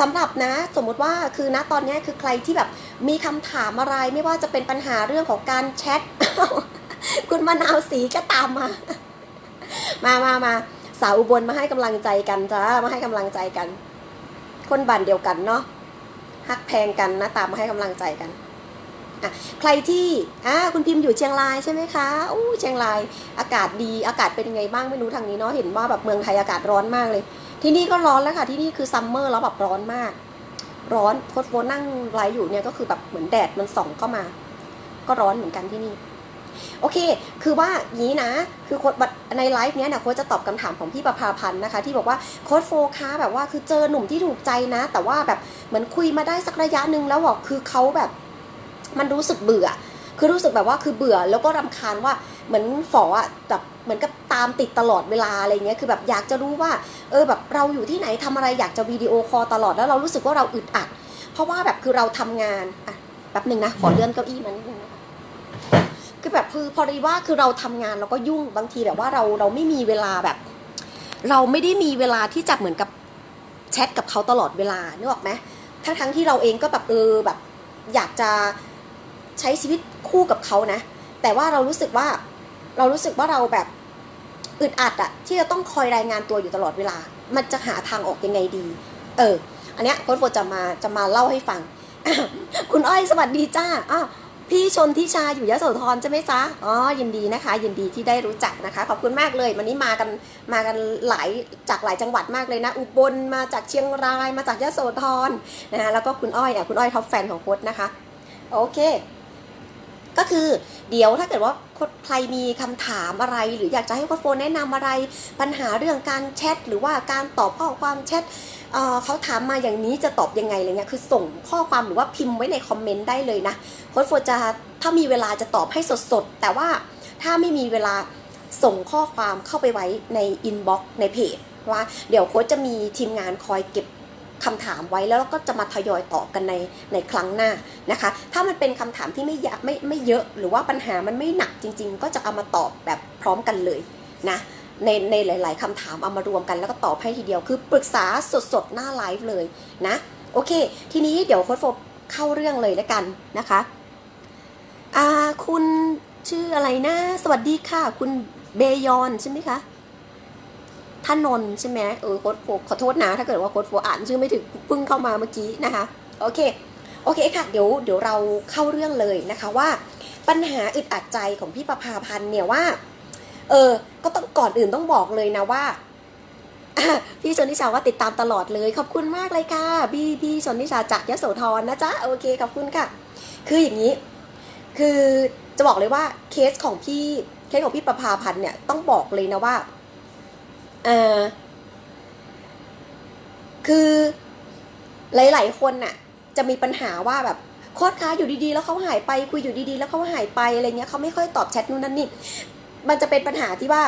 สำหรับนะสมมุติว่าคือนะตอนนี้คือใครที่แบบมีคำถามอะไรไม่ว่าจะเป็นปัญหาเรื่องของการแชทคุณมะนาวสีก็ตามมา มามามาสาวอุบลมาให้กำลังใจกันจ้ามาให้กำลังใจกัน คนบ้านเดียวกันเนาะฮักแพงกันนะตามมาให้กำลังใจกันใครที่อ่าคุณพิมพ์อยู่เชียงรายใช่ไหมคะอู้เชียงราย อากาศดี อากาศเป็นยังไงบ้างไม่รู้ทางนี้เนาะ เห็นว่าแบบเมืองไทยอากาศร้อนมากเลย ที่นี่ก็ร้อนแล้วค่ะ ที่นี่คือซัมเมอร์แล้วแบบร้อนมาก ร้อนโคตรโฟนั่งไลฟ์อยู่เนี่ยก็คือแบบเหมือนแดดมันส่องเข้ามา ก็ร้อนเหมือนกันที่นี่ โอเค คือว่านี้นะ คือโค้ดในไลฟ์เนี้ยนะโค้ดจะตอบคำถามของพี่ประภาพันธ์นะคะ ที่บอกว่าโค้ดโฟค้าแบบว่าคือเจอหนุ่มที่ถูกใจนะ แต่ว่าแบบเหมือนคุยมาได้สักระยะหนึ่งแล้วบอกคือเขาแบบ มันรู้สึกเบื่อ คือรู้สึกแบบว่าคือเบื่อแล้วก็รำคาญว่าเหมือนฝออะแบบเหมือนกับ ตามติดตลอดเวลาอะไรเงี้ยคือแบบอยากจะรู้ว่า เออแบบเราอยู่ที่ไหนทำอะไรอยากจะวิดีโอคอลตลอดแล้วเรารู้สึกว่าเราอึดอัด เพราะว่าแบบคือเราทำงานอะแป๊บหนึ่งนะขอเลื่อนเก้าอี้มานิดนึงนะคะคือแบบคือพอดีว่าคือเราทำงานเราก็ยุ่งบางทีแบบว่าเราเราไม่มีเวลาแบบ เราไม่ได้มีเวลาที่จะเหมือนกับแชทกับเขาตลอดเวลานึกออกไหมทั้งทั้งๆที่เราเองก็แบบเออแบบ อยากจะใช้ชีวิตคู่กับเขานะ แต่ว่าเรารู้สึกว่าเรารู้สึกว่าเราแบบ อึดอัดอะที่จะต้องคอยรายงานตัวอยู่ตลอดเวลา มันจะหาทางออกยังไงดี เออ อันเนี้ยโค้ชโฟจะมาจะมาเล่าให้ฟัง คุณอ้อยสวัสดีจ้าอ้าวพี่ชนทิชาอยู่ยะโสธรใช่ไหมจ๊ะ อ๋อ ยินดีนะคะ ยินดีที่ได้รู้จักนะคะ ขอบคุณมากเลย วันนี้มากันมากันหลายจากหลายจังหวัดมากเลยนะ อุบลมาจากเชียงรายมาจากยะโสธรนะคะแล้วก็คุณอ้อยอะคุณอ้อยท็อปแฟนของโค้ชนะคะ โอเค ก็คือเดี๋ยวถ้าเกิดว่า ใครมีคำถามอะไร หรืออยากจะให้โค้ชโฟนแนะนำอะไร ปัญหาเรื่องการแชทหรือว่าการตอบข้อความแชทเเขาถามมาอย่างนี้จะตอบยังไงอะไรเงี้ยคือส่งข้อความหรือว่าพิมพ์ไว้ในคอมเมนต์ได้เลยนะโค้ชโฟนจะถ้ามีเวลาจะตอบให้สดๆ แต่ว่าถ้าไม่มีเวลาส่งข้อความเข้าไปไว้ในอินบ็อกซ์ในเพจว่าเดี๋ยวโค้ชจะมีทีมงานคอยเก็บ คำถามไว้แล้วก็จะมาทยอยตอบกันในในครั้งหน้านะคะ ถ้ามันเป็นคำถามที่ไม่ยะไม่ไม่เยอะหรือว่าปัญหามันไม่หนักจริง ๆ ก็จะเอามาตอบแบบพร้อมกันเลยนะในในหลาย ๆคำถามเอามารวมกันแล้วก็ตอบให้ทีเดียวคือปรึกษาสดๆหน้าไลฟ์เลยนะโอเค ทีนี้เดี๋ยวโค้ชโฟเข้าเรื่องเลยแล้วกันนะคะอ่าคุณชื่ออะไรนะ สวัสดีค่ะ คุณเบยอนใช่ไหมคะ ท่านนนใช่ไหมเออโค้ดโฟขอโทษนะ ถ้าเกิดว่าโค้ดโฟอ่านชื่อไม่ถึงเพิ่งเข้ามาเมื่อกี้นะคะ โอเค โอเคค่ะ เดี๋ยวเดี๋ยวเราเข้าเรื่องเลยนะคะว่า ปัญหาอึดอัดใจของพี่ประภาพันธ์เนี่ยว่า เออ ก็ต้องก่อนอื่นต้องบอกเลยนะว่าพี่ชนทิชาว่าติดตามตลอดเลย ขอบคุณมากเลยค่ะพี่พี่ชนทิชาจากยโสธรนะจ๊ะโอเคขอบคุณค่ะ คืออย่างนี้ คือจะบอกเลยว่าเคสของพี่เคสของพี่ประภาพันธ์เนี่ยต้องบอกเลยนะว่า ออคือหลาย ๆ คนน่ะ จะมีปัญหาว่าแบบโค้ดค้าอยู่ดีๆ แล้วเขาหายไปคุยอยู่ดีๆ แล้วเขาหายไปอะไรเงี้ยเขาไม่ค่อยตอบแชทนู่นนั่นนี่มันจะเป็นปัญหาที่ว่า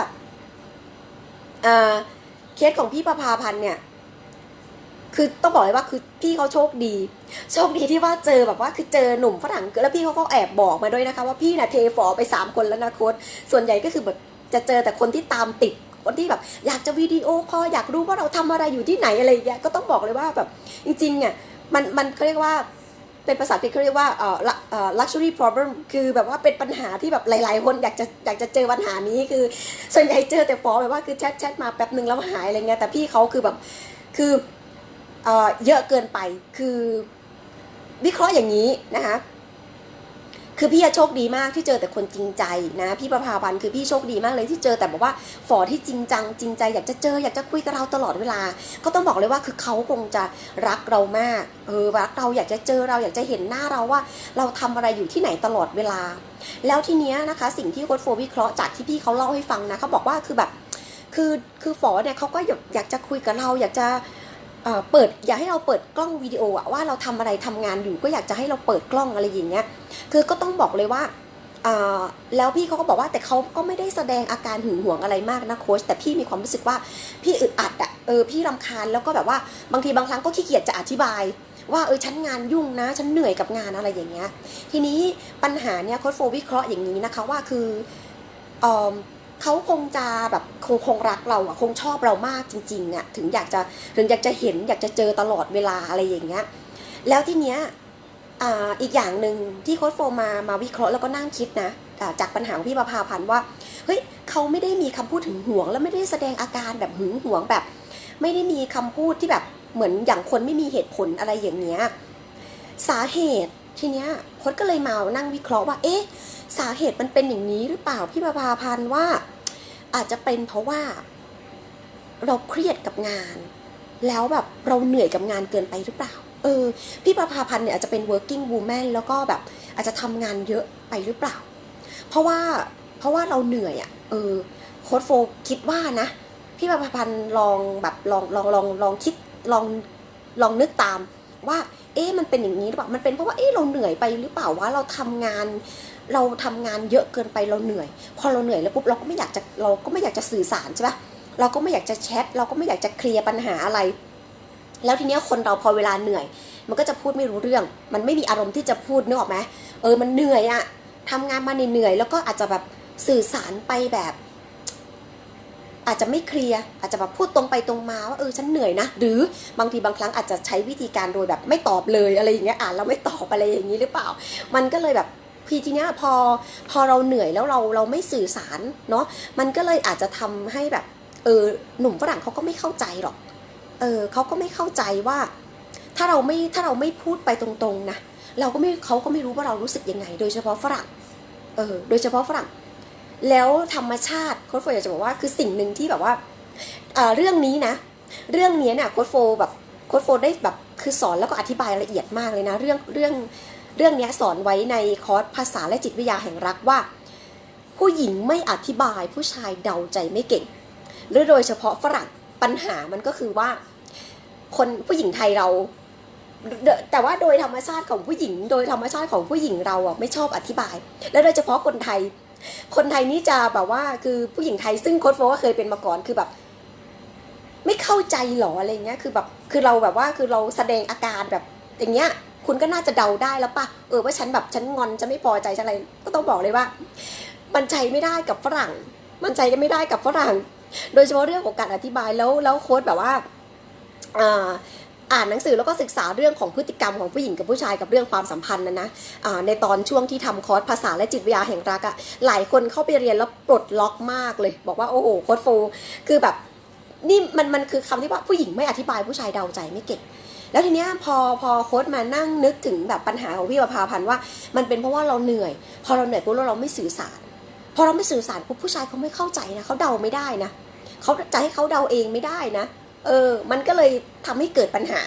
เอ่อเคสของพี่ประภาพันธ์เนี่ย คือต้องบอกเลยว่าคือพี่เขาโชคดี โชคดีที่ว่าเจอแบบว่าคือเจอหนุ่มฝรั่งแล้วพี่เขาก็แอบบอกมาด้วยนะคะ ว่าพี่น่ะเทฟอไปสามคนแล้วนะโค้ดส่วนใหญ่ก็คือแบบจะเจอแต่คนที่ตามติด คนที่แบบอยากจะวิดีโอคอลอยากรู้ว่าเราทำอะไรอยู่ที่ไหนอะไรอย่างเงี้ยก็ต้องบอกเลยว่าแบบจริงๆเนี่ยมันมันเขาเรียกว่าเป็นภาษาอังกฤษเขาเรียกว่าเอ่อละเอ่อ luxury problem คือแบบว่าเป็นปัญหาที่แบบหลาย ๆ คนอยากจะอยากจะเจอปัญหานี้คือ ส่วนใหญ่เจอแต่ฟอแบบว่าคือแชทแชทมาแป๊บหนึ่งแล้วหายอะไรเงี้ยแต่พี่เขาคือแบบคือเอ่อเยอะเกินไปคือวิเคราะห์อย่างนี้นะคะ คือพี่อะโชคดีมากที่เจอแต่คนจริงใจนะ พี่ประภาวันคือพี่โชคดีมากเลยที่เจอแต่บอกว่าฝอที่จริงจังจริงใจอยากจะเจออยากจะคุยกับเราตลอดเวลา ก็ต้องบอกเลยว่าคือเขาคงจะรักเรามากเออรักเราอยากจะเจอเราอยากจะเห็นหน้าเราว่า เราทำอะไรอยู่ที่ไหนตลอดเวลา แล้วทีเนี้ยนะคะ สิ่งที่โค้ชโฟวิเคราะห์จากที่พี่เขาเล่าให้ฟังนะเขาบอกว่าคือแบบ คือคือฝอเนี่ยเขาก็อยากอยากจะคุยกับเราอยากจะ เปิดอยากให้เราเปิดกล้องวิดีโออะว่าเราทำอะไรทำงานอยู่ก็อยากจะให้เราเปิดกล้องอะไรอย่างเงี้ยคือก็ต้องบอกเลยว่าแล้วพี่เขาก็บอกว่าแต่เขาก็ไม่ได้แสดงอาการหึงหวงอะไรมากนะโค้ชแต่พี่มีความรู้สึกว่าพี่อึดอัดอะเออพี่รำคาญแล้วก็แบบว่าบางทีบางครั้งก็ขี้เกียจจะอธิบาย ว่าเออฉันงานยุ่งนะ ฉันเหนื่อยกับงานอะไรอย่างเงี้ยทีนี้ปัญหาเนี่ยโค้ชโฟวิเคราะห์อย่างนี้นะคะว่าคือเออ เขาคงจะแบบคงคงรักเราอะคงชอบเรามากจริงๆอะถึงอยากจะถึงอยากจะเห็นอยากจะเจอตลอดเวลาอะไรอย่างเงี้ยแล้วทีเนี้ยอ่าอีกอย่างหนึ่งที่โค้ชโฟมามาวิเคราะห์แล้วก็นั่งคิดนะจากปัญหาของพี่ประภาพันธ์ว่าเฮ้ยเขาไม่ได้มีคำพูดถึงห่วง แล้วไม่ได้แสดงอาการแบบหึงหวงแบบ ไม่ได้มีคำพูดที่แบบเหมือนอย่างคนไม่มีเหตุผลอะไรอย่างเงี้ยสาเหตุทีเนี้ยโค้ชก็เลยมานั่งวิเคราะห์ว่าเอ๊ะสาเหตุมันเป็นอย่างนี้หรือเปล่าพี่ประภาพันธ์ว่า อาจจะเป็นเพราะว่า เราเครียดกับงาน แล้วแบบเราเหนื่อยกับงานเกินไปหรือเปล่า เออ พี่ประภาพันธ์เนี่ยอาจจะเป็น working woman แล้วก็แบบ อาจจะทำงานเยอะไปหรือเปล่า เพราะว่าเพราะว่าเราเหนื่อยอะ่ะ เออโค้ดโฟคิดว่านะ พี่ประภาพันธ์ลองแบบลองลองลองลองคิดลองลองนึกตาม ว่า เอ๊ะมันเป็นอย่างนี้หรือเปล่ามันเป็นเพราะว่าเอ๊ะเราเหนื่อยไปหรือเปล่าว่าเราทำงานเราทำงานเยอะเกินไปเราเหนื่อย พอเราเหนื่อยแล้วปุ๊บเราก็ไม่อยากจะเราก็ไม่อยากจะสื่อสารใช่ปะเราก็ไม่อยากจะแชทเราก็ไม่อยากจะเคลียร์ปัญหาอะไร แล้วทีเนี้ยคนเราพอเวลาเหนื่อย มันก็จะพูดไม่รู้เรื่อง มันไม่มีอารมณ์ที่จะพูดนึกออกไหมเออมันเหนื่อยอะทำงานมาเหนื่อยแล้วก็อาจจะแบบสื่อสารไปแบบ อาจจะไม่เคลียร์อาจจะแบบพูดตรงไปตรงมาว่าเออฉันเหนื่อยนะ หรือบางทีบางครั้งอาจจะใช้วิธีการโดยแบบไม่ตอบเลยอะไรอย่างเงี้ยอ่านแล้วไม่ตอบอะไรอย่างนี้หรือเปล่า มันก็เลยแบบพีทีเนี้ยพอพอเราเหนื่อยแล้วเราเราไม่สื่อสารเนาะมันก็เลยอาจจะทำให้แบบเออหนุ่มฝรั่งเขาก็ไม่เข้าใจหรอกเออเขาก็ไม่เข้าใจว่า ถ้าเราไม่ถ้าเราไม่พูดไปตรงๆนะเราก็ไม่เขาก็ไม่รู้ว่าเรารู้สึกยังไง โดยเฉพาะฝรั่งเออโดยเฉพาะฝรั่ง แล้วธรรมชาติโค้ชโฟอยากจะบอกว่าคือสิ่งหนึ่งที่แบบว่าเรื่องนี้นะ เรื่องนี้เนี่ยโค้ชโฟแบบโค้ชโฟได้แบบคือสอนแล้วก็อธิบายละเอียดมากเลยนะ เรื่องเรื่องเรื่องนี้สอนไว้ในคอร์สภาษาและจิตวิทยาแห่งรักว่า ผู้หญิงไม่อธิบายผู้ชายเดาใจไม่เก่ง หรือโดยเฉพาะฝรั่งปัญหามันก็คือว่า คนผู้หญิงไทยเรา แต่ว่าโดยธรรมชาติของผู้หญิง โดยธรรมชาติของผู้หญิงเราอะไม่ชอบอธิบาย และโดยเฉพาะคนไทย คนไทยนี่จะแบบว่าคือผู้หญิงไทยซึ่งโค้ชโฟก็เคยเป็นมาก่อนคือแบบ ไม่เข้าใจหรออะไรเงี้ยคือแบบคือเราแบบว่าคือเราแสดงอาการแบบอย่างเงี้ยคุณก็น่าจะเดาได้แล้วปะเออว่าฉันแบบฉันงอนจะไม่พอใจฉันอะไร ก็ต้องบอกเลยว่า มันใจไม่ได้กับฝรั่ง มันใจกันไม่ได้กับฝรั่ง โดยเฉพาะเรื่องของการอธิบายแล้วแล้วโค้ดแบบว่าอ่า อ่านหนังสือแล้วก็ศึกษาเรื่องของพฤติกรรมของผู้หญิงกับผู้ชายกับเรื่องความสัมพันธ์นะนะในตอนช่วงที่ทำคอร์สภาษาและจิตวิทยาแห่งรักอะหลายคนเข้าไปเรียนแล้วปลดล็อกมากเลย บอกว่าโอ้โหโค้ดโฟคือแบบนี่มันมันคือคำที่ว่าผู้หญิงไม่อธิบายผู้ชายเดาใจไม่เก่งแล้วทีเนี้ยพอพอโค้ดมานั่งนึกถึงแบบปัญหาของพี่ประภาพันธ์ว่า มันเป็นเพราะว่าเราเหนื่อย พอเราเหนื่อยปุ๊บเราไม่สื่อสาร พอเราไม่สื่อสารปุ๊บผู้ชายเขาไม่เข้าใจนะเขาเดาไม่ได้นะเขาจะให้เขาเดาเองไม่ได้นะ เออ มันก็เลยทำให้เกิดปัญหา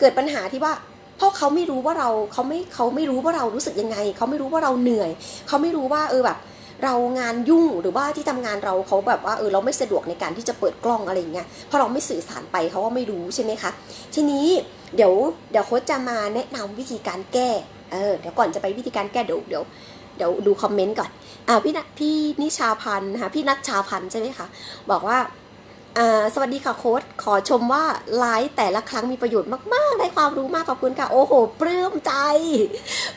เกิดปัญหาที่ว่าเพราะเขาไม่รู้ว่าเราเขาไม่เขาไม่รู้ว่าเรารู้สึกยังไง เขาไม่รู้ว่าเราเหนื่อย เขาไม่รู้ว่าเออแบบ เรางานยุ่งหรือว่าที่ทำงานเราเขาแบบว่าเออเราไม่สะดวกในการที่จะเปิดกล้องอะไรอย่างเงี้ยเพราะเราไม่สื่อสารไปเขาก็ไม่รู้ใช่ไหมคะ ทีนี้เดี๋ยวเดี๋ยวโค้ชจะมาแนะนำวิธีการแก้เออเดี๋ยวก่อนจะไปวิธีการแก้เดี๋ยวเดี๋ยวเดี๋ยวดูคอมเมนต์ก่อนอ่าพี่นพี่นิชาพันธ์นะคะพี่นัทชาพันธ์ใช่ไหมคะบอกว่า สวัสดีค่ะโค้ดขอชมว่าไลฟ์แต่ละครั้งมีประโยชน์มาก ๆ ได้ความรู้มากขอบคุณค่ะ โอ้โห ปลื้มใจ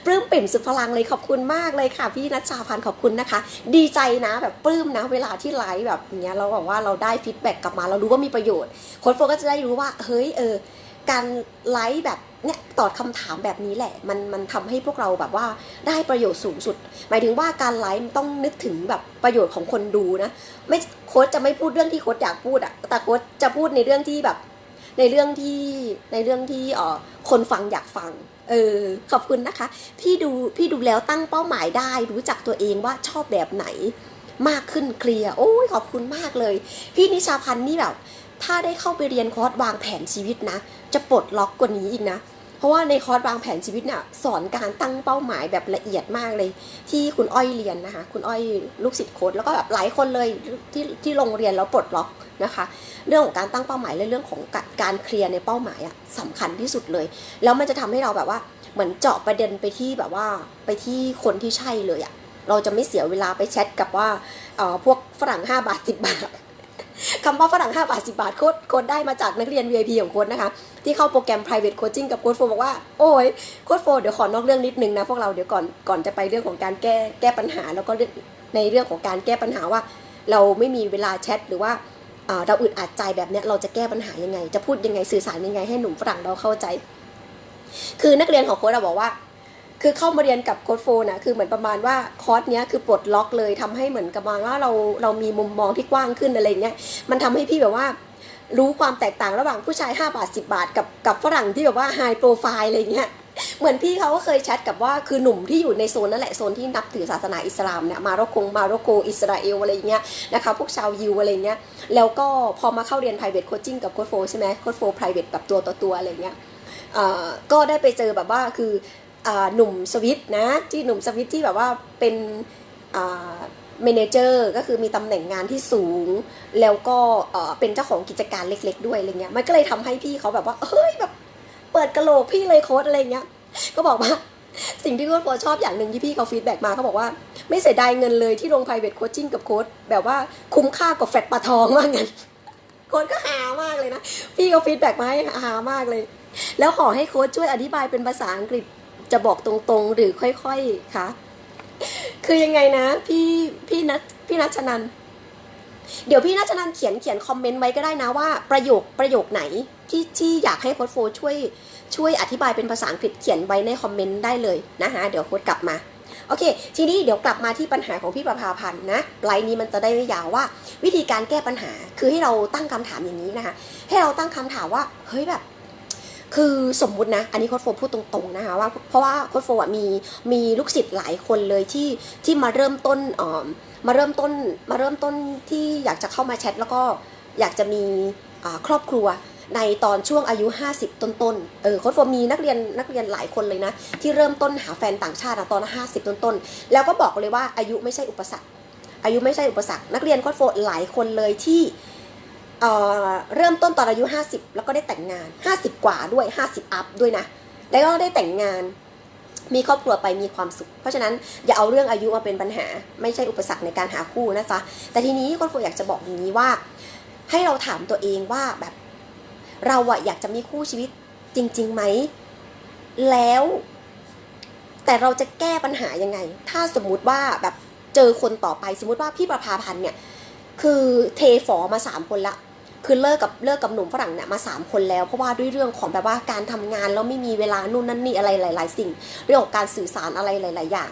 ปลื้มปิ่มสุดพลังเลยขอบคุณมากเลยค่ะ พี่นัชชาพันธ์ขอบคุณนะคะ ดีใจนะแบบปลื้มนะ เวลาที่ไลฟ์แบบเนี้ยเราบอกว่าเราได้ฟีดแบ็กกลับมา เรารู้ว่ามีประโยชน์โค้ดโฟก็จะได้รู้ว่า เฮ้ยเออ การไลฟ์แบบเนี้ยตอบคำถามแบบนี้แหละ มันมันทำให้พวกเราแบบว่าได้ประโยชน์สูงสุด หมายถึงว่าการไลฟ์ต้องนึกถึงแบบประโยชน์ของคนดูนะ ไม่โค้ชจะไม่พูดเรื่องที่โค้ชอยากพูดอะแต่โค้ชจะพูดในเรื่องที่แบบ ในเรื่องที่ในเรื่องที่เออคนฟังอยากฟัง เออขอบคุณนะคะ พี่ดูพี่ดูแล้วตั้งเป้าหมายได้ รู้จักตัวเองว่าชอบแบบไหนมากขึ้นเคลียร์โอ้ยขอบคุณมากเลย พี่นิชาพันธ์นี่แบบ ถ้าได้เข้าไปเรียนคอร์สวางแผนชีวิตนะ จะปลดล็อกกว่านี้อีกนะ เพราะว่าในคอร์สวางแผนชีวิตเนี่ยสอนการตั้งเป้าหมายแบบละเอียดมากเลย ที่คุณอ้อยเรียนนะคะ คุณอ้อยลูกศิษย์โค้ดแล้วก็แบบหลายคนเลยที่ที่ลงเรียนแล้วปลดล็อกนะคะ เรื่องของการตั้งเป้าหมายและเรื่องของการเคลียร์ในเป้าหมายอะสำคัญที่สุดเลย แล้วมันจะทำให้เราแบบว่าเหมือนเจาะประเด็นไปที่แบบว่าไปที่คนที่ใช่เลยอะเราจะไม่เสียเวลาไปแชทกับว่าเออพวกฝรั่ง 5 บาท 10 บาท คำว่าฝรั่ง5บาท 10 บาทโค้ดโค้ดได้มาจากนักเรียน VIP ของโค้ดนะคะ ที่เข้าโปรแกรม private coaching กับโค้ดโฟบอกว่า โอ้ยโค้ดโฟเดี๋ยวขอนอกเรื่องนิดนึงนะ พวกเราเดี๋ยวก่อนก่อนจะไปเรื่องของการแก้แก้ปัญหา แล้วก็ในเรื่องของการแก้ปัญหาว่า เราไม่มีเวลาแชทหรือว่าเอ่อเราอึดอัดใจแบบเนี้ยเราจะแก้ปัญหายังไง จะพูดยังไงสื่อสารยังไงให้หนุ่มฝรั่งเราเข้าใจ คือนักเรียนของโค้ดเราบอกว่า คือเข้ามาเรียนกับโค้ดโฟนะคือเหมือนประมาณว่าคอร์สเนี้ยคือปลดล็อกเลยทำให้เหมือนกับมาว่าเราเรามีมุมมองที่กว้างขึ้นอะไรเงี้ยมันทำให้พี่แบบว่ารู้ความแตกต่างระหว่างผู้ชาย 5 บาท 10 บาท กับกับฝรั่งที่แบบว่าไฮโปรไฟล์อะไรเงี้ยเหมือนพี่เขาก็เคยแชทกับว่าคือหนุ่มที่อยู่ในโซนนั่นแหละโซนที่นับถือศาสนาอิสลามเนี่ยมาโรโกงมาโรโกอิสราเอลอะไรเงี้ยนะคะพวกชาวยิวอะไรเงี้ยแล้วก็พอมาเข้าเรียน private coaching กับโค้ดโฟใช่ไหมโค้ดโฟ private แบบตัวต่อตัวอะไรเงี้ยอ่อก็ได้ไปเจอแบบว่าคือ หนุ่มสวิตนะที่หนุ่มสวิตที่แบบว่าเป็นเมนเจอร์ก็คือมีตำแหน่งงานที่สูง แล้วก็เป็นเจ้าของกิจการเล็ก ๆ ด้วยอะไรเงี้ยมันก็เลยทำให้พี่เขาแบบว่าเฮ้ยแบบเปิดกระโหลกพี่เลยโค้ดอะไรเงี้ยก็บอกว่าสิ่งที่โค้ดโฟชอบอย่างหนึ่งที่พี่เขาฟีดแบ็กมาเขาบอกว่าไม่เสียดายเงินเลยที่ลง private coaching กับโค้ดแบบว่าคุ้มค่ากว่าแฟตปลาทองว่างั้นโค้ดก็หามากเลยนะ พี่เขาฟีดแบ็กมาให้หามากเลย แล้วขอให้โค้ดช่วยอธิบายเป็นภาษาอังกฤษ จะบอกตรงๆ หรือค่อยๆคะคือยังไงนะพี่พี่นัทพี่นัชนันเดี๋ยวพี่นัชนันเขียนเขียนคอมเมนต์ไว้ก็ได้นะว่าประโยคประโยคไหนที่ที่อยากให้โค้ดโฟช่วยช่วยอธิบายเป็นภาษาอังกฤษเขียนไว้ในคอมเมนต์ได้เลยนะคะเดี๋ยวโค้ดกลับมาโอเค ทีนี้เดี๋ยวกลับมาที่ปัญหาของพี่ประภาพันธ์นะไลน์นี้มันจะได้ไม่ยาวว่า วิธีการแก้ปัญหาคือให้เราตั้งคำถามอย่างนี้นะคะให้เราตั้งคำถามว่าเฮ้ยแบบ คือสมมุตินะ อันนี้โค้ดโฟพูดตรงๆนะคะว่าเพราะว่าโค้ดโฟอะมีมีลูกศิษย์หลายคนเลยที่ที่มาเริ่มต้นเอ่อมาเริ่มต้นมาเริ่มต้นที่อยากจะเข้ามาแชทแล้วก็อยากจะมีครอบครัวในตอนช่วงอายุ 50 ต้นๆ เออโค้ดโฟมีนักเรียนนักเรียนหลายคนเลยนะ ที่เริ่มต้นหาแฟนต่างชาติอะตอน 50 ต้นๆ แล้วก็บอกเลยว่าอายุไม่ใช่อุปสรรค อายุไม่ใช่อุปสรรค นักเรียนโค้ดโฟหลายคนเลยที่ เอ่อเริ่มต้นตอนอายุ 50 แล้วก็ได้แต่งงาน 50 กว่าด้วย 50 อัพด้วยนะ แล้วก็ได้แต่งงาน มีครอบครัวไปมีความสุข เพราะฉะนั้นอย่าเอาเรื่องอายุมาเป็นปัญหา ไม่ใช่อุปสรรคในการหาคู่นะจ๊ะ แต่ทีนี้คนโฟอยากจะบอกอย่างนี้ว่า ให้เราถามตัวเองว่าแบบ เราอะอยากจะมีคู่ชีวิตจริงๆไหม แล้ว แต่เราจะแก้ปัญหายังไง ถ้าสมมุติว่าแบบเจอคนต่อไปสมมุติว่าพี่ประภาพันธ์เนี่ย คือเทฝอมาสามคนละคือเลิกกับเลิกกับหนุ่มฝรั่งเนี่ยมาสามคนแล้วเพราะว่าด้วยเรื่องของแบบว่าการทำงานแล้วไม่มีเวลานู่นนั่นนี่อะไรหลาย ๆ สิ่ง เรื่องของการสื่อสารอะไรหลาย ๆ อย่าง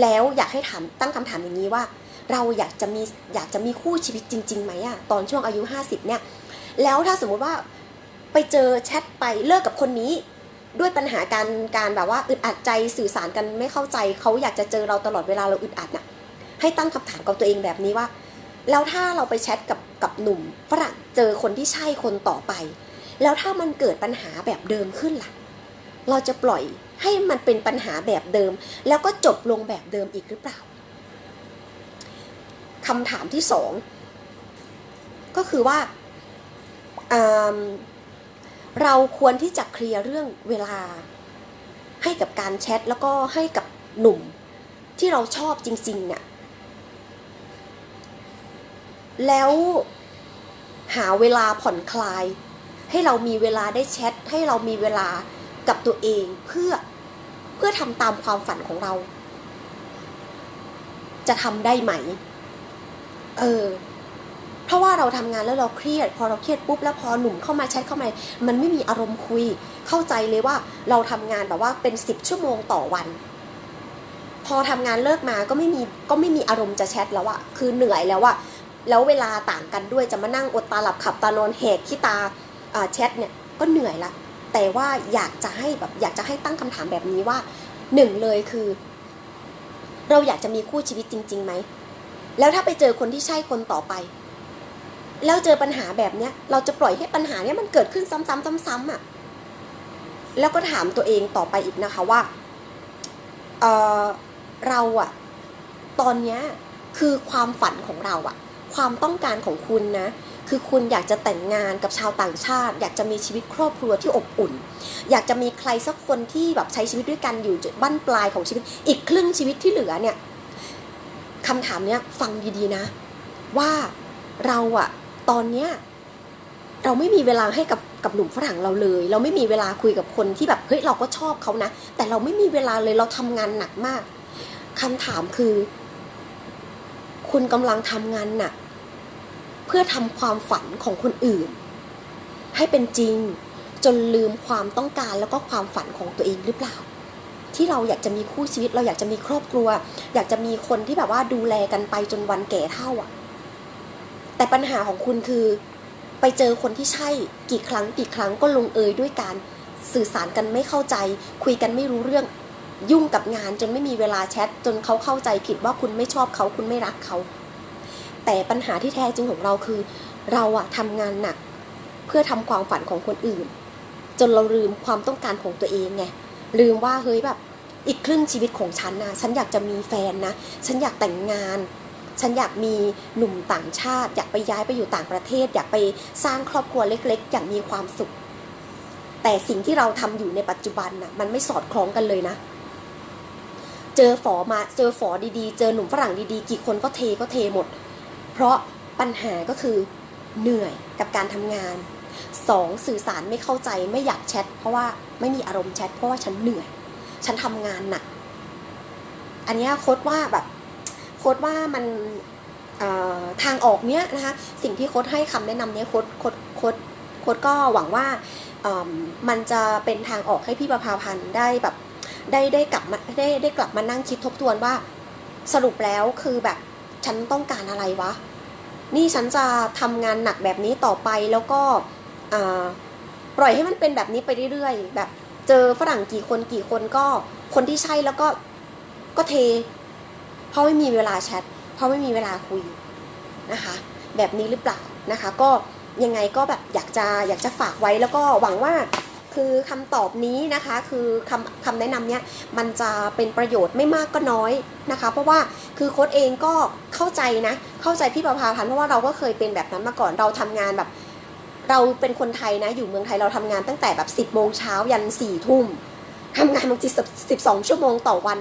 แล้วอยากให้ถามตั้งคำถามอย่างนี้ว่า เราอยากจะมีอยากจะมีคู่ชีวิตจริงๆไหมอะตอนช่วงอายุ 50 เนี่ย แล้วถ้าสมมุติว่าไปเจอแชทไปเลิกกับคนนี้ ด้วยปัญหาการการแบบว่าอึดอัดใจสื่อสารกันไม่เข้าใจเขาอยากจะเจอเราตลอดเวลาเราอึดอัดน่ะให้ตั้งคำถามกับตัวเองแบบนี้ว่า แล้วถ้าเราไปแชทกับกับหนุ่มฝรั่งเจอคนที่ใช่คนต่อไป แล้วถ้ามันเกิดปัญหาแบบเดิมขึ้นล่ะ เราจะปล่อยให้มันเป็นปัญหาแบบเดิม แล้วก็จบลงแบบเดิมอีกหรือเปล่าคำถามที่สองก็คือว่าเราควรที่จะเคลียร์เรื่องเวลาให้กับการแชทแล้วก็ให้กับหนุ่มที่เราชอบจริงๆเนี่ย แล้วหาเวลาผ่อนคลาย ให้เรามีเวลาได้แชทให้เรามีเวลากับตัวเองเพื่อเพื่อทำตามความฝันของเรา จะทำได้ไหม เออเพราะว่าเราทำงานแล้วเราเครียด พอเราเครียดปุ๊บแล้วพอหนุ่มเข้ามาแชทเข้ามา มันไม่มีอารมณ์คุย เข้าใจเลยว่าเราทำงานแบบว่าเป็นสิบชั่วโมงต่อวัน พอทำงานเลิกมาก็ไม่มีก็ไม่มีอารมณ์จะแชทแล้วอะคือเหนื่อยแล้วอะ แล้วเวลาต่างกันด้วยจะมานั่งอดตาหลับขับตานอนแหกขี้ตาแชทเนี่ยก็เหนื่อยละแต่ว่าอยากจะให้แบบอยากจะให้ตั้งคำถามแบบนี้ว่าหนึ่งเลยคือ เราอยากจะมีคู่ชีวิตจริงๆไหมแล้วถ้าไปเจอคนที่ใช่คนต่อไป แล้วเจอปัญหาแบบเนี้ย เราจะปล่อยให้ปัญหาเนี้ยมันเกิดขึ้นซ้ำๆซ้ำๆอะแล้วก็ถามตัวเองต่อไปอีกนะคะว่าเออเราอะตอนเนี้ยคือความฝันของเราอะ ความต้องการของคุณนะ คือคุณอยากจะแต่งงานกับชาวต่างชาติ อยากจะมีชีวิตครอบครัวที่อบอุ่น อยากจะมีใครสักคนที่แบบใช้ชีวิตด้วยกันอยู่จุดบั้นปลายของชีวิต อีกครึ่งชีวิตที่เหลือเนี่ยคำถามเนี้ยฟังดีๆนะ ว่าเราอะตอนเนี้ยเราไม่มีเวลาให้กับกับหนุ่มฝรั่งเราเลย เราไม่มีเวลาคุยกับคนที่แบบเฮ้ยเราก็ชอบเขานะ แต่เราไม่มีเวลาเลยเราทำงานหนักมากคำถามคือคคุณกำลังทำงานหนัก เพื่อทำความฝันของคนอื่น ให้เป็นจริงจนลืมความต้องการแล้วก็ความฝันของตัวเองหรือเปล่า ที่เราอยากจะมีคู่ชีวิต เราอยากจะมีครอบครัว อยากจะมีคนที่แบบว่าดูแลกันไปจนวันแก่เท่าอะ แต่ปัญหาของคุณคือ ไปเจอคนที่ใช่กี่ครั้งกี่ครั้งก็ลงเอยด้วยการสื่อสารกันไม่เข้าใจ คุยกันไม่รู้เรื่องยุ่งกับงานจนไม่มีเวลาแชทจนเขาเข้าใจผิดว่าคุณไม่ชอบเขาคุณไม่รักเขา แต่ปัญหาที่แท้จริงของเราคือ เราอะทำงานหนัก เพื่อทำความฝันของคนอื่น จนเราลืมความต้องการของตัวเองไงลืมว่าเฮ้ยแบบอีกครึ่งชีวิตของฉันนะฉันอยากจะมีแฟนนะ ฉันอยากแต่งงาน ฉันอยากมีหนุ่มต่างชาติ อยากไปย้ายไปอยู่ต่างประเทศ อยากไปสร้างครอบครัวเล็กๆ อย่างมีความสุข แต่สิ่งที่เราทำอยู่ในปัจจุบันน่ะมันไม่สอดคล้องกันเลยนะ เจอฝอมาเจอฝอดีๆ เจอหนุ่มฝรั่งดีๆ กี่คนก็เทก็เทหมด เพราะปัญหาก็คือเหนื่อยกับการทำงานสองสื่อสารไม่เข้าใจไม่อยากแชทเพราะว่าไม่มีอารมณ์แชทเพราะว่าฉันเหนื่อย ฉันทำงานหนัก อันนี้โค้ดว่าแบบโค้ดว่ามันทางออกเนี้ยนะคะสิ่งที่โค้ดให้คำแนะนำเนี้ยโค้ดโค้ดโค้ดโค้ดก็หวังว่ามมันจะเป็นทางออกให้พี่ประภาพันธ์ได้แบบได้ได้กลับมาได้ได้กลับมานั่งคิดทบทวนว่าสรุปแล้วคือแบบ ฉันต้องการอะไรวะ นี่ฉันจะทำงานหนักแบบนี้ต่อไปแล้วก็ปล่อยให้มันเป็นแบบนี้ไปเรื่อยๆ แบบเจอฝรั่งกี่คนกี่คนก็คนที่ใช่แล้วก็ก็เท เพราะไม่มีเวลาแชทเพราะไม่มีเวลาคุยนะคะ แบบนี้หรือเปล่านะคะ ก็ยังไงก็แบบอยากจะอยากจะฝากไว้แล้วก็หวังว่า คือคำตอบนี้นะคะคือคำคำแนะนำเนี้ยมันจะเป็นประโยชน์ไม่มากก็น้อยนะคะ เพราะว่าคือโค้ดเองก็เข้าใจนะเข้าใจพี่ประภาพันธ์เพราะว่าเราก็เคยเป็นแบบนั้นมาก่อนเราทำงานแบบ เราเป็นคนไทยนะอยู่เมืองไทยเราทำงานตั้งแต่แบบ 10บโมงเช้ายัน4ี่ทุ่มทำงานบางทีสิบสองชั่วโมงต่อวัน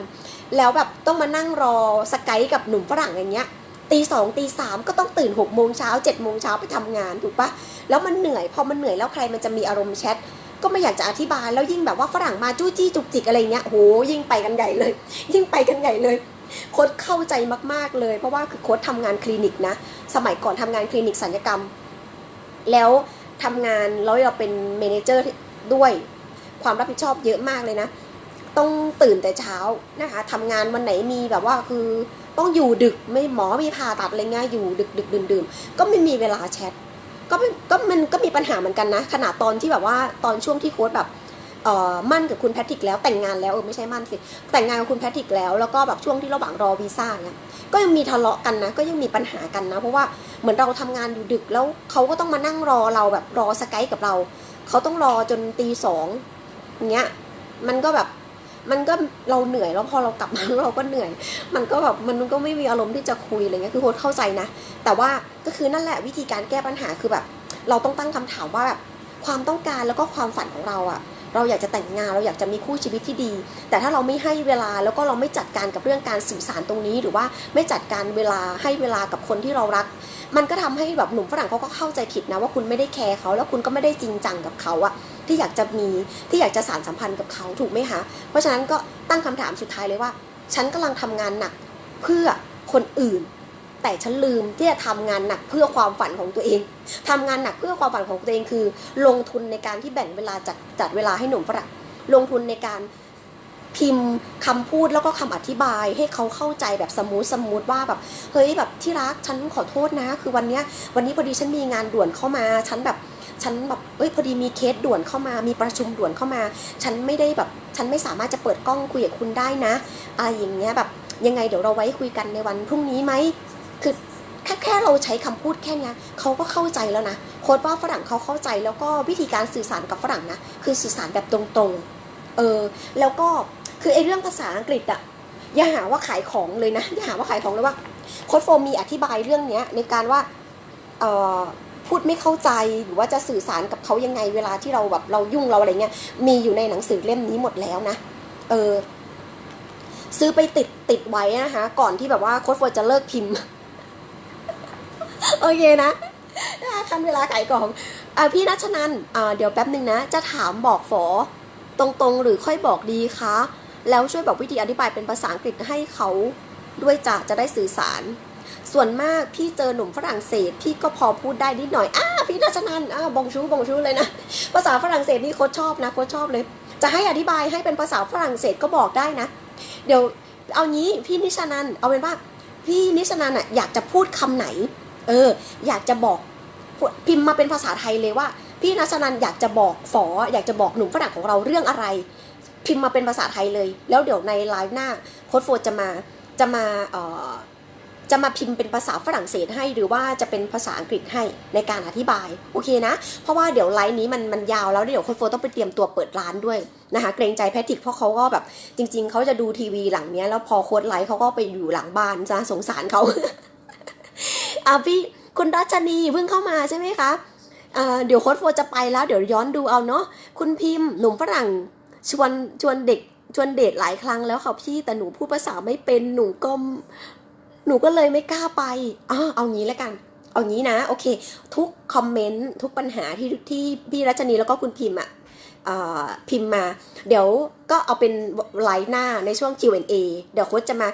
แล้วแบบต้องมานั่งรอสกายกับหนุ่มฝรั่งอย่างเงี้ยตีสองตีสามก็ต้องตื่นหกโมงเช้าเจ็ดโมงเช้าไปทำงานถูกปะแล้วมันเหนื่อยพอมันเหนื่อยแล้วใครมันจะมีอารมณ์แชท ก็ไม่อยากจะอธิบายแล้วยิ่งแบบว่าฝรั่งมาจู้จี้จุกจิกอะไรเงี้ยโหยิ่งไปกันใหญ่เลย ยิ่งไปกันใหญ่เลยโค้ดเข้าใจมากๆเลย เพราะว่าคือโค้ดทำงานคลินิกนะ สมัยก่อนทำงานคลินิกสัญญกรรม แล้วทำงานแล้วเราเป็นเมเนเจอร์ด้วยความรับผิดชอบเยอะมากเลยนะ ต้องตื่นแต่เช้านะคะทำงานวันไหนมีแบบว่าคือต้องอยู่ดึกไม่หมอมีผ่าตัดอะไรเงี้ยอยู่ดึกดึกดื่นดื่นก็ไม่มีเวลาแชท ก็ม่ก็มันก็มีปัญหาเหมือนกันนะ ขนาดตอนที่แบบว่าตอนช่วงที่โค้ดแบบเอ่อมั่นกับคุณแพทริกแล้วแต่งงานแล้วเออไม่ใช่มั่นสิแต่งงานกับคุณแพทริกแล้วแล้วก็แบบช่วงที่ระหว่างรอวีซ่าเนี่ยก็ยังมีทะเลาะกันนะ ก็ยังมีปัญหากันนะ เพราะว่าเหมือนเราทำงานอยู่ดึกแล้วเขาก็ต้องมานั่งรอเราแบบรอสกายกับเรา เขาต้องรอจนตีสองเงี้ยมันก็แบบ มันก็เราเหนื่อยแล้วพอเรากลับมาเราก็เหนื่อย มันก็แบบมันก็ไม่มีอารมณ์ที่จะคุยอะไรเงี้ยคือโค้ดเข้าใจนะ แต่ว่าก็คือนั่นแหละวิธีการแก้ปัญหาคือแบบ เราต้องตั้งคำถามว่าแบบความต้องการแล้วก็ความฝันของเราอะเราอยากจะแต่งงานเราอยากจะมีคู่ชีวิตที่ดี แต่ถ้าเราไม่ให้เวลาแล้วก็เราไม่จัดการกับเรื่องการสื่อสารตรงนี้ หรือว่าไม่จัดการเวลาให้เวลากับคนที่เรารัก มันก็ทำให้แบบหนุ่มฝรั่งเขาก็เข้าใจผิดนะว่าคุณไม่ได้แคร์เขาแล้วคุณก็ไม่ได้จริงจังกับเขาอะ ที่อยากจะมีที่อยากจะสานสัมพันธ์กับเขาถูกไหมคะเพราะฉะนั้นก็ตั้งคำถามสุดท้ายเลยว่า ฉันกำลังทำงานหนักเพื่อคนอื่น แต่ฉันลืมที่จะทำงานหนักเพื่อความฝันของตัวเองทำงานหนักเพื่อความฝันของตัวเองคือ ลงทุนในการที่แบ่งเวลาจัดจัดเวลาให้หนุ่มฝรั่งลงทุนในการพิมพ์คำพูดแล้วก็คำอธิบายให้เขาเข้าใจแบบสมูทสมูทว่าแบบเฮ้ยแบบที่รักฉันขอโทษนะ คือวันเนี้ยวันนี้พอดีฉันมีงานด่วนเข้ามาฉันแบบ ฉันแบบเอ้ยพอดีมีเคสด่วนเข้ามามีประชุมด่วนเข้ามา ฉันไม่ได้แบบฉันไม่สามารถจะเปิดกล้องคุยกับคุณได้นะอะไรอย่างเงี้ยแบบยังไงเดี๋ยวเราไว้คุยกันในวันพรุ่งนี้ไหมคือแค่แค่เราใช้คำพูดแค่เนี้ยเขาก็เข้าใจแล้วนะโค้ดว่าฝรั่งเขาเข้าใจแล้วก็วิธีการสื่อสารกับฝรั่งนะคือสื่อสารแบบตรงๆเออแล้วก็คือไอ้เรื่องภาษาอังกฤษอะอย่าหาว่าขายของเลยนะอย่าหาว่าขายของเลยว่าโค้ดโฟมมีอธิบายเรื่องเนี้ยในการว่าเอ่อ พูดไม่เข้าใจหรือว่าจะสื่อสารกับเขายังไงเวลาที่เราแบบเรายุ่งเราอะไรเงี้ยมีอยู่ในหนังสือเล่มนี้หมดแล้วนะ เออ ซื้อไปติดติดไว้นะคะก่อนที่แบบว่าโค้ดโฟจะเลิกพิมพ์ โอเคนะคะคันเวลาขายของอ่าพี่นัชนันอ่าเดี๋ยวแป๊บหนึ่งนะ จะถามบอกฝอตรงๆ หรือค่อยบอกดีคะ แล้วช่วยบอกวิธีอธิบายเป็นภาษาอังกฤษให้เขาด้วยจ้ะจะได้สื่อสาร ส่วนมากพี่เจอหนุ่มฝรั่งเศส พี่ก็พอพูดได้นิดหน่อยอ้าพี่นัชนันอ้าบองชูบองชูเลยนะ ภาษาฝรั่งเศสนี่โค้ชชอบนะโค้ชชอบเลย จะให้อธิบายให้เป็นภาษาฝรั่งเศสก็บอกได้นะ เดี๋ยวเอางี้พี่นิชนันเอาเป็นว่าพี่นิชนันอะอยากจะพูดคำไหน เออ อยากจะบอกพิมพ์มาเป็นภาษาไทยเลยว่า พี่นัชนันอยากจะบอกฝอ อยากจะบอกหนุ่มฝรั่งของเราเรื่องอะไร พิมพ์มาเป็นภาษาไทยเลย แล้วเดี๋ยวในไลฟ์หน้าโค้ดโฟร์จะมาจะมาเอ่อ จะมาพิมพ์เป็นภาษาฝรั่งเศสให้ หรือว่าจะเป็นภาษาอังกฤษให้ในการอธิบายโอเคนะ เพราะว่าเดี๋ยวไลฟ์นี้มันมันยาวแล้วเดี๋ยวโค้ดโฟร์ต้องไปเตรียมตัวเปิดร้านด้วยนะคะเกรงใจแพทริกเพราะเขาก็แบบจริง ๆเขาจะดูทีวีหลังเนี้ยแล้วพอโค้ดไลฟ์เขาก็ไปอยู่หลังบ้านจะสงสารเขาอะพี่คุณรัชนีเพิ่งเข้ามาใช่ไหมคะเอ่อเดี๋ยวโค้ดโฟร์จะไปแล้วเดี๋ยวย้อนดูเอาเนาะคุณพิมพ์หนุ่มฝรั่งชวนชวนเด็กชวนเดทหลายครั้งแล้วค่ะพี่แต่หนูพูดภาษาไม่เป็นหนูก็ หนูก็เลยไม่กล้าไปอ้าวเอางี้แล้วกัน เอางี้นะ โอเค ทุกคอมเมนต์ทุกปัญหาที่ที่พี่รัชนีแล้วก็คุณพิมพ์อะพิมพ์มา เดี๋ยวก็เอาเป็นไลน์หน้าในช่วง Q&A เดี๋ยวโค้ชจะมา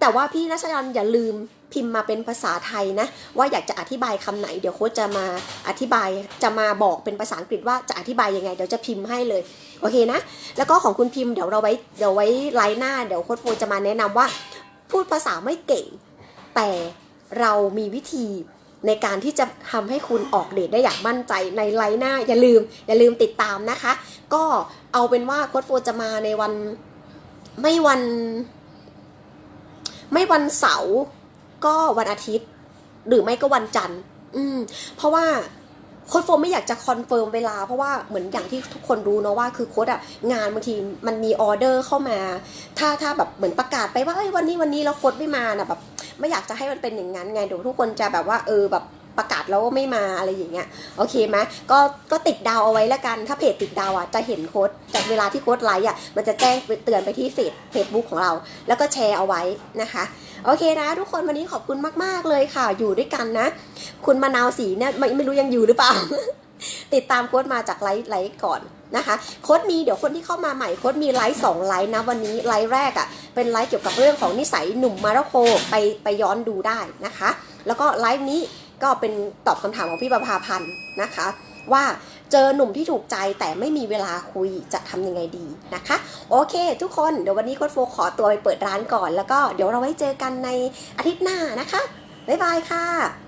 แต่ว่าพี่รัชยันอย่าลืมพิมพ์มาเป็นภาษาไทยนะ ว่าอยากจะอธิบายคำไหน เดี๋ยวโค้ชจะมาอธิบายจะมาบอกเป็นภาษาอังกฤษว่าจะอธิบายยังไง เดี๋ยวจะพิมพ์ให้เลยโอเคนะ แล้วก็ของคุณพิมพ์เดี๋ยวเราไว้เดี๋ยวไว้ไลน์หน้า เดี๋ยวโค้ชโฟจะมาแนะนำว่า พูดภาษาไม่เก่ง แต่เรามีวิธีในการที่จะทำให้คุณออกเดทได้อย่างมั่นใจในไลน์หน้า อย่าลืม อย่าลืมติดตามนะคะ ก็เอาเป็นว่าโค้ดโฟจะมาในวันไม่วัน ไม่วันเสาร์ก็วันอาทิตย์ หรือไม่ก็วันจันทร์ อืม เพราะว่า โค้ดโฟมไม่อยากจะคอนเฟิร์มเวลาเพราะว่าเหมือนอย่างที่ทุกคนรู้เนาะว่าคือโค้ดอะงานบางทีมันมีออเดอร์เข้ามา ถ้าถ้าแบบเหมือนประกาศไปว่าเอ้ยวันนี้วันนี้เราโค้ดไม่มานะแบบไม่อยากจะให้มันเป็นอย่างนั้นไงเดี๋ยวทุกคนจะแบบว่าเออแบบ ประกาศแล้วว่าไม่มาอะไรอย่างเงี้ยโอเคไหมก็ก็ติดดาวเอาไว้แล้วกันถ้าเพจติดดาวอะจะเห็นโค้ดจากเวลาที่โค้ดไลฟ์อะมันจะแจ้งเตือนไปที่เฟซเฟซบุ๊กของเรา แล้วก็แชร์เอาไว้นะคะโอเคนะทุกคนวันนี้ขอบคุณมากๆเลยค่ะ อยู่ด้วยกันนะ คุณมะนาวสีเนี่ยไม่ไม่รู้ยังอยู่หรือเปล่า ติดตามโค้ดมาจากไลฟ์ไลฟ์ก่อนนะคะโค้ดมีเดี๋ยวคนที่เข้ามาใหม่โค้ดมีไลฟ์สองไลฟ์นะวันนี้ไลฟ์แรกอะ่ะเป็นไลฟ์เกี่ยวกับเรื่องของนิสัยหนุ่มมาร็อกโกไปไปย้อนดูได้นะคะ แล้วก็ไลฟ์นี้ ก็เป็นตอบคำถามของพี่ประภาพันธ์นะคะ ว่าเจอหนุ่มที่ถูกใจแต่ไม่มีเวลาคุยจะทำยังไงดีนะคะ โอเค ทุกคนเดี๋ยววันนี้โค้ดโฟขอตัวไปเปิดร้านก่อน แล้วก็เดี๋ยวเราไว้เจอกันในอาทิตย์หน้านะคะ บ๊ายบายค่ะ